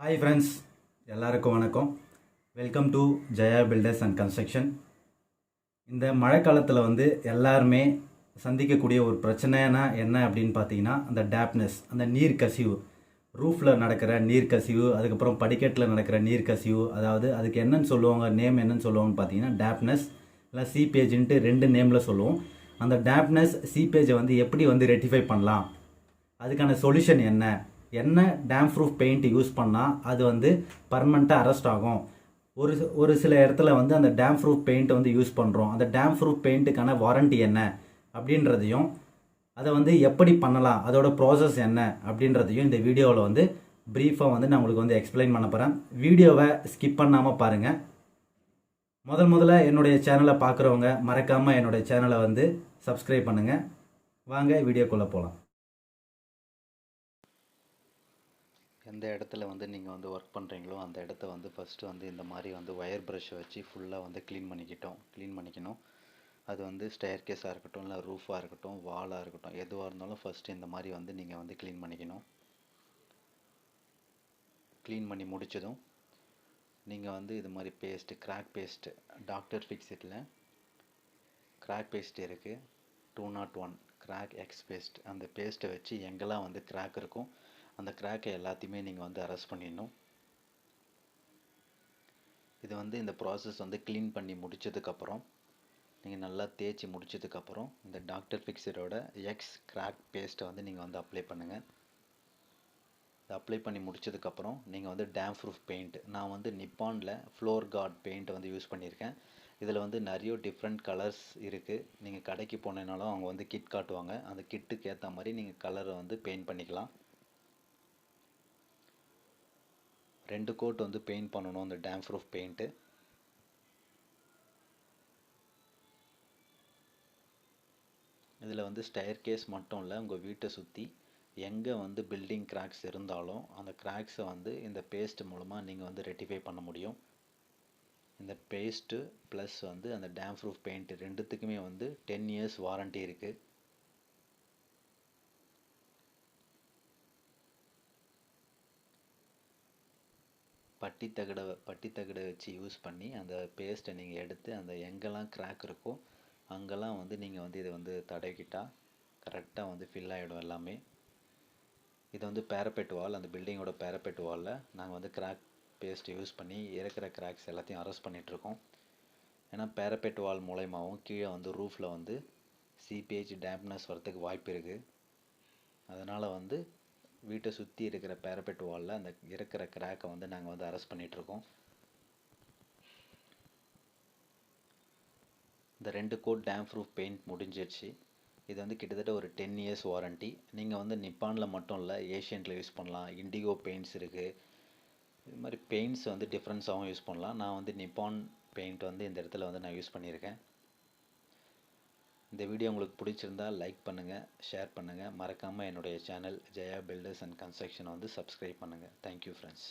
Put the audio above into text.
Hi friends எல்லாருக்கும் வணக்கம். Welcome to Jaya builders and construction இந்த மழைக்காலத்தில் வந்து எல்லாருமே சந்திக்கக்கூடிய ஒரு பிரச்சனைனா என்ன அப்படின்னு பார்த்தீங்கன்னா அந்த டேப்னஸ் அந்த நீர் கசிவு. ரூஃபில் நடக்கிற நீர் கசிவு அதுக்கப்புறம் படிக்கட்டில் நடக்கிற நீர் கசிவு அதாவது அதுக்கு என்னன்னு சொல்லுவாங்க நேம் என்னன்னு சொல்லுவாங்கன்னு பார்த்தீங்கன்னா டேப்னஸ் இல்லை சிபேஜின்ட்டு ரெண்டு நேமில் சொல்லுவோம். அந்த டேப்னஸ் சிபேஜை வந்து எப்படி வந்து ரெட்டிஃபை பண்ணலாம்? அதுக்கான சொல்யூஷன் என்ன? என்ன டேம் ப்ரூஃப் பெயிண்ட் யூஸ் பண்ணால் அது வந்து பர்மனெண்ட்டாக அரெஸ்ட் ஆகும். ஒரு ஒரு சில இடத்துல வந்து அந்த டேம் ப்ரூஃப் பெயிண்ட் வந்து யூஸ் பண்ணுறோம் அந்த டேம் ப்ரூஃப் பெயிண்ட்டுக்கான வாரண்ட்டி என்ன அப்படின்றதையும் அதை வந்து எப்படி பண்ணலாம்? அதோட ப்ராசஸ் என்ன அப்படின்றதையும் இந்த வீடியோவில் வந்து ப்ரீஃபாக வந்து நான் உங்களுக்கு வந்து எக்ஸ்பிளைன் பண்ண போகிறேன் வீடியோவை ஸ்கிப் பண்ணாமல் பாருங்கள் முதல் முதல்ல என்னுடைய சேனலை பார்க்குறவங்க மறக்காமல் என்னுடைய சேனலை வந்து சப்ஸ்கிரைப் பண்ணுங்கள் வாங்க வீடியோக்குள்ளே போகலாம் எந்த இடத்துல வந்து நீங்கள் வந்து ஒர்க் பண்ணுறீங்களோ அந்த இடத்த வந்து ஃபஸ்ட்டு வந்து இந்த மாதிரி வந்து ஒயர் ப்ரஷ்ஷை வச்சு ஃபுல்லாக வந்து க்ளீன் பண்ணிக்கிட்டோம். க்ளீன் பண்ணிக்கணும். அது வந்து ஸ்டேர் கேஸாக இருக்கட்டும் இல்லை ரூஃபாக இருக்கட்டும் வாலாக இருக்கட்டும் எதுவாக இருந்தாலும் ஃபஸ்ட்டு இந்த மாதிரி வந்து நீங்கள் வந்து க்ளீன் பண்ணிக்கணும். க்ளீன் பண்ணி முடிச்சதும் நீங்கள் வந்து இது மாதிரி பேஸ்ட்டு கிராக் பேஸ்ட்டு டாக்டர் ஃபிக்ஸிட்டில் கிராக் பேஸ்ட் இருக்குது two nought one crack X paste அந்த பேஸ்ட்டை வச்சு எங்கெல்லாம் வந்து கிராக் இருக்கும் அந்த கிராக்கை எல்லாத்தையுமே நீங்கள் வந்து அரெஸ்ட் பண்ணிடணும். இது வந்து இந்த ப்ராசஸ் வந்து க்ளீன் பண்ணி முடிச்சதுக்கப்புறம் நீங்கள் நல்லா தேய்ச்சி முடிச்சதுக்கப்புறம் இந்த டாக்டர் ஃபிக்ஸரோட எக்ஸ் கிராக் பேஸ்ட்டை வந்து நீங்கள் வந்து அப்ளை பண்ணுங்கள் இதை அப்ளை பண்ணி முடிச்சதுக்கப்புறம் நீங்கள் வந்து டேம் ப்ரூஃப் பெயிண்ட் நான் வந்து நிப்பானில் ஃப்ளோர் கார்ட் பெயிண்ட் வந்து யூஸ் பண்ணியிருக்கேன். இதில் வந்து நிறைய டிஃப்ரெண்ட் கலர்ஸ் இருக்குது நீங்கள் கடைக்கு போனேனாலும் அவங்க வந்து கிட் காட்டுவாங்க. அந்த கிட்டுக்கு ஏற்ற மாதிரி நீங்கள் கலரை வந்து பெயிண்ட் பண்ணிக்கலாம். ரெண்டு கோட் வந்து பெயிண்ட் பண்ணணும் அந்த டேம் ப்ரூஃப் பெயிண்ட்டு இதில் வந்து ஸ்டயர் கேஸ் மட்டும் இல்லை உங்கள் வீட்டை சுற்றி எங்கே வந்து பில்டிங் கிராக்ஸ் இருந்தாலும் அந்த கிராக்ஸை வந்து இந்த பேஸ்ட் மூலமாக நீங்கள் வந்து ரெட்டிஃபை பண்ண முடியும். இந்த பேஸ்ட்டு ப்ளஸ் வந்து அந்த டேம் ப்ரூஃப் பெயிண்ட்டு ரெண்டுத்துக்குமே வந்து டென் இயர்ஸ் வாரண்ட்டி இருக்குது பட்டி தகடை பட்டி தகடை வச்சு யூஸ் பண்ணி அந்த பேஸ்ட்டை நீங்கள் எடுத்து அந்த எங்கெல்லாம் கிராக் இருக்கோ அங்கெல்லாம் வந்து நீங்கள் வந்து இதை வந்து தடவிக்கிட்டால் கரெக்டாக வந்து ஃபில் ஆகிடும் எல்லாமே. இது வந்து பேரப்பெட் வால் அந்த பில்டிங்கோட பேரப்பெட் வாலில் நாங்கள் வந்து கிராக் பேஸ்ட் யூஸ் பண்ணி இருக்கிற கிராக்ஸ் எல்லாத்தையும் அரெஸ்ட் பண்ணிகிட்ருக்கோம் ஏன்னா பேரப்பெட் வால் மூலயமாவும் கீழே வந்து ரூஃபில் வந்து சிபிஹெச் டேம்னஸ் வரத்துக்கு வாய்ப்பு இருக்குது அதனால் வந்து வீட்டை சுற்றி இருக்கிற பேரப்பெட் வாலில் அந்த இருக்கிற கிராக்கை வந்து நாங்கள் வந்து அரெஸ்ட் பண்ணிகிட்ருக்கோம் இந்த ரெண்டு கோட் டேம் ப்ரூஃப் பெயிண்ட் முடிஞ்சிடுச்சு இது வந்து கிட்டத்தட்ட ஒரு டென் இயர்ஸ் வாரண்ட்டி நீங்கள் வந்து நிப்பானில் மட்டும் இல்லை ஏஷியனில் யூஸ் பண்ணலாம். இண்டிகோ பெயிண்ட்ஸ் இருக்குது இது மாதிரி பெயிண்ட்ஸ் வந்து டிஃப்ரென்ஸாகவும் யூஸ் பண்ணலாம். நான் வந்து நிப்பான் பெயிண்ட் வந்து இந்த இடத்துல வந்து நான் யூஸ் பண்ணியிருக்கேன். இந்த வீடியோ உங்களுக்கு பிடிச்சிருந்தா லைக் பண்ணுங்கள் ஷேர் பண்ணுங்கள் மறக்காமல் என்னுடைய சேனல் ஜெயா பில்டர்ஸ் அண்ட் கன்ஸ்ட்ரக்ஷனை வந்து சப்ஸ்கிரைப் பண்ணுங்கள் தேங்க்யூ ஃப்ரெண்ட்ஸ்